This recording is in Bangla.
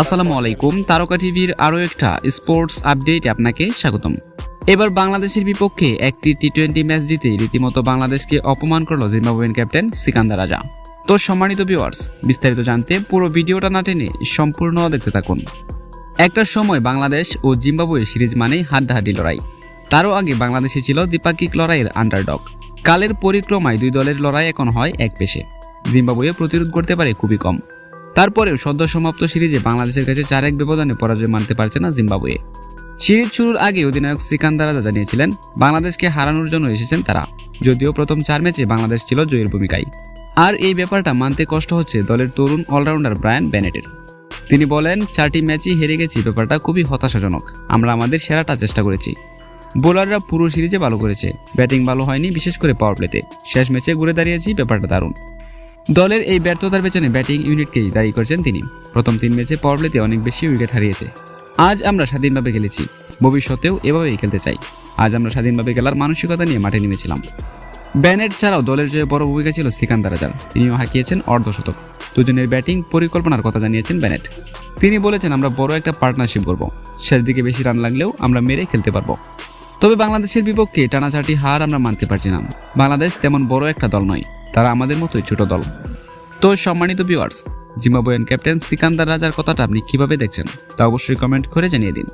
আসসালামু আলাইকুম, তারকা টিভির আরও একটা স্পোর্টস আপডেট আপনাকে স্বাগতম। এবার বাংলাদেশের বিপক্ষে একটি টি টোয়েন্টি ম্যাচ জিতে রীতিমতো বাংলাদেশকে অপমান করল জিম্বাবুয়েন ক্যাপ্টেন সিকান্দার রাজা। তো সম্মানিত ভিউয়ার্স বিস্তারিত জানতে পুরো ভিডিওটা না টেনে সম্পূর্ণ দেখতে থাকুন। একটা সময় বাংলাদেশ ও জিম্বাবুয়ে সিরিজ মানেই হাড্ডাহাড্ডি লড়াই। তারও আগে বাংলাদেশে ছিল দ্বিপাক্ষিক লড়াইয়ের আন্ডারডগ কালের পরিক্রমায় দুই দলের লড়াই এখন হয় এক পেশে। জিম্বাবুয়ে প্রতিরোধ করতে পারে খুবই কম। তারপরেও সদ্য সমাপ্ত সিরিজে বাংলাদেশের কাছে চার এক ব্যবধানে পরাজয় মানতে পারছে না জিম্বাবুয়ে। সিরিজ শুরুর আগে অধিনায়ক সিকান্দার রাজা জানিয়েছিলেন, বাংলাদেশকে হারানোর জন্য এসেছেন তারা। যদিও প্রথম চার ম্যাচে বাংলাদেশ ছিল জয়ের ভূমিকায়। আর এই ব্যাপারটা মানতে কষ্ট হচ্ছে দলের তরুণ অলরাউন্ডার ব্রায়ান ব্যানেটের তিনি বলেন, চারটি ম্যাচই হেরে গেছি, ব্যাপারটা খুবই হতাশাজনক। আমরা আমাদের সেরাটা চেষ্টা করেছি। বোলাররা পুরো সিরিজে ভালো করেছে। ব্যাটিং ভালো হয়নি, বিশেষ করে পাওয়ার প্লেতে শেষ ম্যাচে ঘুরে দাঁড়িয়েছি, ব্যাপারটা দারুণ। দলের এই ব্যর্থতার পেছনে ব্যাটিং ইউনিটকেই দায়ী করছেন তিনি। প্রথম তিন ম্যাচে পাওয়ার প্লেতে অনেক বেশি উইকেট হারিয়েছে। আজ আমরা স্বাধীনভাবে খেলেছি। ভবিষ্যতেও এভাবেই খেলতে চাই। আজ আমরা স্বাধীনভাবে খেলার মানসিকতা নিয়ে মাঠে নেমেছিলাম। ব্যানেট ছাড়াও দলের জয়ে বড় ভূমিকা ছিল সিকান্দার রাজার তিনিও হাঁকিয়েছেন অর্ধশতক। দুজনের ব্যাটিং পরিকল্পনার কথা জানিয়েছেন ব্যানেট। তিনি বলেছেন, আমরা বড় একটা পার্টনারশিপ করব শেষ দিকে বেশি রান লাগলেও আমরা মেরে খেলতে পারব। তবে বাংলাদেশের বিপক্ষে টানা চারটি হার আমরা মানতে পারছি না। বাংলাদেশ তেমন বড় একটা দল নয়। তারা আমাদের মতোই ছোট দল। তো সম্মানিত ভিউয়ার্স জিম্বাবুয়ান ক্যাপ্টেন সিকান্দার রাজার কথাটা আপনি কীভাবে দেখছেন তা অবশ্যই কমেন্ট করে জানিয়ে দিন।